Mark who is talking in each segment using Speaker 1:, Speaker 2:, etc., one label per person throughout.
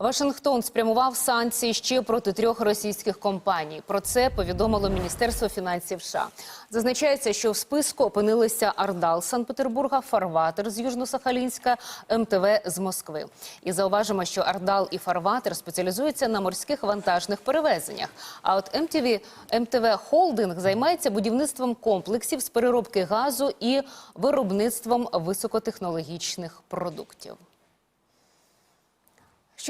Speaker 1: Вашингтон спрямував санкції ще проти трьох російських компаній. Про це повідомило Міністерство фінансів США. Зазначається, що в списку опинилися Ардал Санкт-Петербурга, Фарватер з Южно-Сахалінська, МТВ з Москви. І зауважимо, що Ардал і Фарватер спеціалізуються на морських вантажних перевезеннях. А от МТВ, МТВ Холдинг займається будівництвом комплексів з переробки газу і виробництвом високотехнологічних продуктів.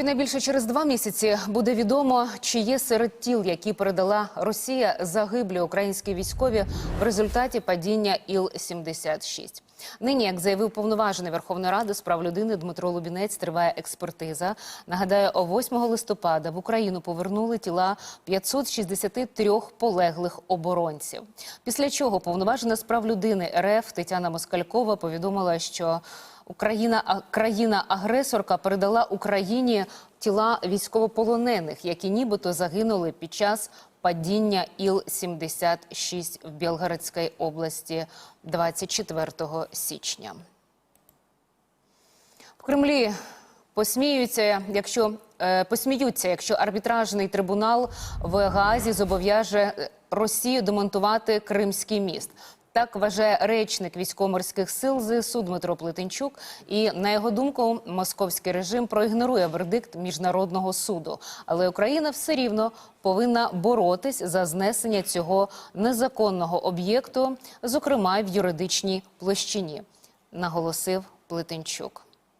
Speaker 1: Щонайбільше через два місяці буде відомо, чи є серед тіл, які передала Росія загиблі українські військові в результаті падіння Іл-76. Нині, як заявив повноважений Верховної Ради з прав людини Дмитро Лубінець, триває експертиза. Нагадаю, о 8 листопада в Україну повернули тіла 563 полеглих оборонців. Після чого повноважена з прав людини РФ Тетяна Москалькова повідомила, що Україна країна-агресорка передала Україні тіла військовополонених, які нібито загинули під час падіння Іл-76 в Білгородській області 24 січня. В Кремлі посміються, якщо е, посміються, якщо арбітражний трибунал в Гаазі зобов'яже Росію демонтувати Кримський міст. Так вважає речник військово-морських сил ЗСУ Дмитро Плетенчук. І на його думку, московський режим проігнорує вердикт міжнародного суду. Але Україна все рівно повинна боротись за знесення цього незаконного об'єкту, зокрема в юридичній площині, наголосив Плетенчук.